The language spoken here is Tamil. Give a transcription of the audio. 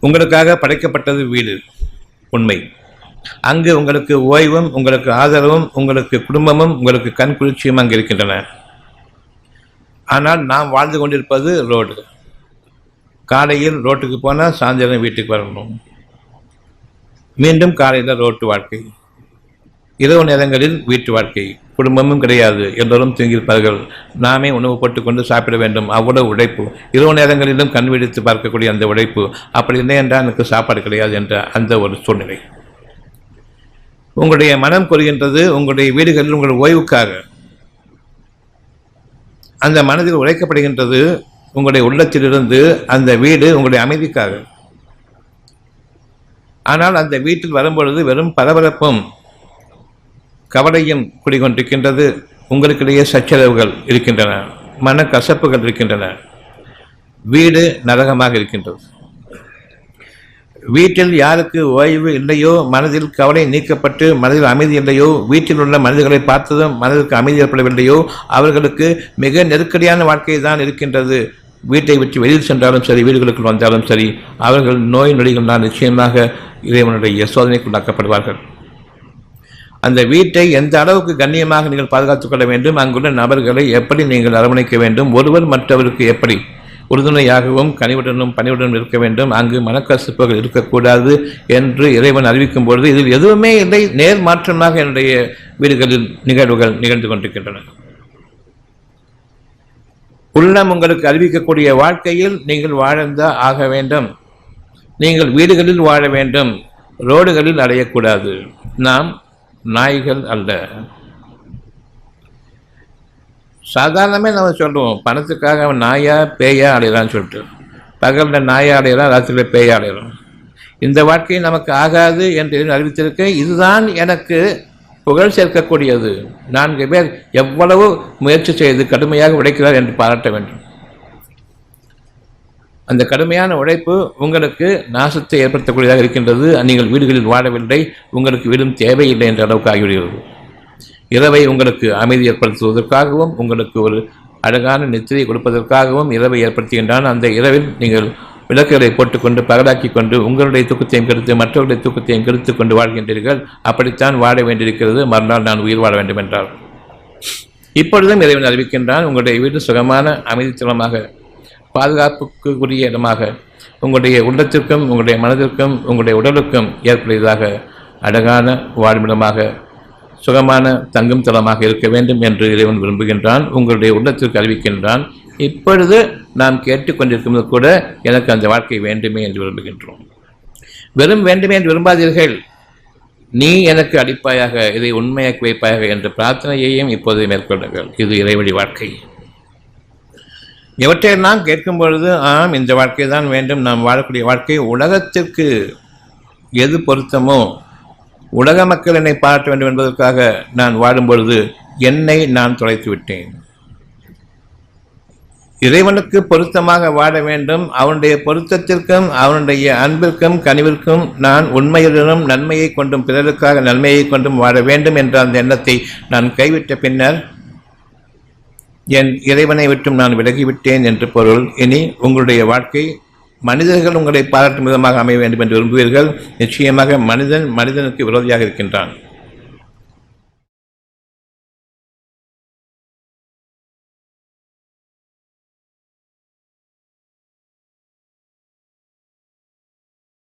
உங்களுக்காக படைக்கப்பட்டது வீடு உண்மை. அங்கு உங்களுக்கு ஓய்வும் உங்களுக்கு ஆதரவும் உங்களுக்கு குடும்பமும் உங்களுக்கு கண் குளிர்ச்சியும் அங்கு இருக்கின்றன. ஆனால் நாம் வாழ்ந்து கொண்டிருப்பது ரோடு. காலையில் ரோட்டுக்கு போனால் சாயந்தரம் வீட்டுக்கு வரணும். மீண்டும் காலையில் ரோட்டு வாழ்க்கை. இரவு நேரங்களில் வீட்டு வாழ்க்கை. குடும்பமும் கிடையாது எல்லோரும் தூங்கியிருப்பார்கள். நாமே உணவு போட்டுக்கொண்டு சாப்பிட வேண்டும். அவ்வளவு உழைப்பு. இரவு நேரங்களிலும் கண் விழித்து பார்க்கக்கூடிய அந்த உழைப்பு. அப்படி இல்லை என்றால் எனக்கு சாப்பாடு கிடையாது என்ற அந்த ஒரு சூழ்நிலை. உங்களுடைய மனம் கூறுகின்றது உங்களுடைய வீடுகளில் உங்கள் ஓய்வுக்காக. அந்த மனதில் உழைக்கப்படுகின்றது உங்களுடைய உள்ளத்திலிருந்து அந்த வீடு உங்களுடைய அமைதிக்காக. ஆனால் அந்த வீட்டில் வரும்பொழுது வெறும் பரபரப்பும் கவலையும் குடிகொண்டிருக்கின்றது. உங்களுக்கிடையே சச்சரவுகள் இருக்கின்றன. மன கசப்புகள் இருக்கின்றன. வீடு நரகமாக இருக்கின்றது. வீட்டில் யாருக்கு ஓய்வு இல்லையோ மனதில் கவலை நீக்கப்பட்டு மனதில் அமைதி இல்லையோ வீட்டில் உள்ள மனிதர்களை பார்த்ததும் மனதிற்கு அமைதி ஏற்படவில்லையோ அவர்களுக்கு மிக நெருக்கடியான வாழ்க்கை தான் இருக்கின்றது. வீட்டை விட்டு வெளியில் சென்றாலும் சரி வீடுகளுக்குள் வந்தாலும் சரி அவர்கள் நோய் நொடிகள் தான் நிச்சயமாக இறைவனுடைய சோதனைக்குள்ளாக்கப்படுவார்கள். அந்த வீட்டை எந்த அளவுக்கு கண்ணியமாக நீங்கள் பாதுகாத்துக் கொள்ள வேண்டும்? அங்குள்ள நபர்களை எப்படி நீங்கள் அரவணைக்க வேண்டும்? ஒருவர் மற்றவருக்கு எப்படி உறுதுணையாகவும் கனிவுடனும் பணிவுடனும் இருக்க வேண்டும்? அங்கு மனக்கசப்புகள் இருக்கக்கூடாது என்று இறைவன் அறிவிக்கும் பொழுது இதில் எதுவுமே இல்லை. நேர் மாற்றமாக என்னுடைய வீடுகளில் நிகழ்வுகள் நிகழ்ந்து கொண்டிருக்கின்றன. உள்ளம் உங்களுக்கு அறிவிக்கக்கூடிய வாழ்க்கையில் நீங்கள் வாழ்ந்த ஆக வேண்டும். நீங்கள் வீடுகளில் வாழ வேண்டும். ரோடுகளில் அடையக்கூடாது நாம் நாய்கள் அல்ல. சாதாரணமே நம்ம சொல்லுவோம் பணத்துக்காக அவன் நாயா பேயா அடையிறான்னு சொல்லிட்டு. பகலில் நாயா அடையிறான் ராத்திரியில் பேயா அடையிறான். இந்த வாழ்க்கை நமக்கு ஆகாது என்று அறிவித்திருக்கேன். இதுதான் எனக்கு புகழ் சேர்க்கக்கூடியது. நான்கு பேர் எவ்வளவு முயற்சி செய்து கடுமையாக உழைக்கிறார் என்று பாராட்ட வேண்டும். அந்த கடுமையான உழைப்பு உங்களுக்கு நாசத்தை ஏற்படுத்தக்கூடியதாக இருக்கின்றது. நீங்கள் வீடுகளில் வாழவில்லை. உங்களுக்கு வீடும் தேவையில்லை என்ற அளவுக்கு ஆகிவிடுகிறது. இரவை உங்களுக்கு அமைதி ஏற்படுத்துவதற்காகவும் உங்களுக்கு ஒரு அழகான நித்திரை கொடுப்பதற்காகவும் இரவை ஏற்படுத்துகின்றான். அந்த இரவில் நீங்கள் விளக்குகளை போட்டுக்கொண்டு பகலாக்கி கொண்டு உங்களுடைய தூக்கத்தையும் கெடுத்து மற்றவர்களுடைய தூக்கத்தையும் கெடுத்து கொண்டு வாழ்கின்றீர்கள். அப்படித்தான் வாழ வேண்டியிருக்கிறது. மறுநாள் நான் உயிர் வாழ வேண்டும் என்றார் இப்பொழுதும் இறைவன் அறிவிக்கின்றான் உங்களுடைய வீடு சுகமான அமைதித்தனமாக பாதுகாப்புக்குரிய இடமாக உங்களுடைய உள்ளத்திற்கும் உங்களுடைய மனதிற்கும் உங்களுடைய உடலுக்கும் ஏற்புடையதாக அழகான வாழ்விடமாக சுகமான தங்கும் தளமாக இருக்க வேண்டும் என்று இறைவன் விரும்புகின்றான் உங்களுடைய உள்ளத்திற்கு அறிவிக்கின்றான். இப்பொழுது நாம் கேட்டுக்கொண்டிருக்கும் கூட எனக்கு அந்த வாழ்க்கை வேண்டுமே என்று விரும்புகின்றோம். வெறும் வேண்டுமே என்று விரும்பாதீர்கள். நீ எனக்கு அடிப்பாயாக இதை உண்மையாக்கி வைப்பாயாக என்ற பிரார்த்தனையையும் இப்போது மேற்கொள்ளுங்கள். இது இறைவழி வாழ்க்கை. இவற்றையெல்லாம் கேட்கும் பொழுது ஆம் இந்த வாழ்க்கை தான் வேண்டும். நாம் வாழக்கூடிய வாழ்க்கை உலகத்திற்கு எது பொருத்தமோ உலக மக்கள் என்னை பாராட்ட வேண்டும் என்பதற்காக நான் வாழும் பொழுது என்னை நான் தொலைத்து விட்டேன். இறைவனுக்கு பொருத்தமாக வாழ வேண்டும். அவனுடைய பொருத்தத்திற்கும் அவனுடைய அன்பிற்கும் கனிவிற்கும் நான் உண்மையுடனும் நன்மையை கொண்டும் பிறருக்காக நன்மையை கொண்டும் வாழ வேண்டும் என்ற அந்த எண்ணத்தை நான் கைவிட்ட பின்னர் என் இறைவனை விட்டும் நான் விலகிவிட்டேன் என்று பொருள். இனி உங்களுடைய வாழ்க்கை மனிதர்கள் உங்களை பாராட்டும் விதமாக அமைய வேண்டும் என்று விரும்புவீர்கள். நிச்சயமாக மனிதன் மனிதனுக்கு விரோதியாக இருக்கின்றான்.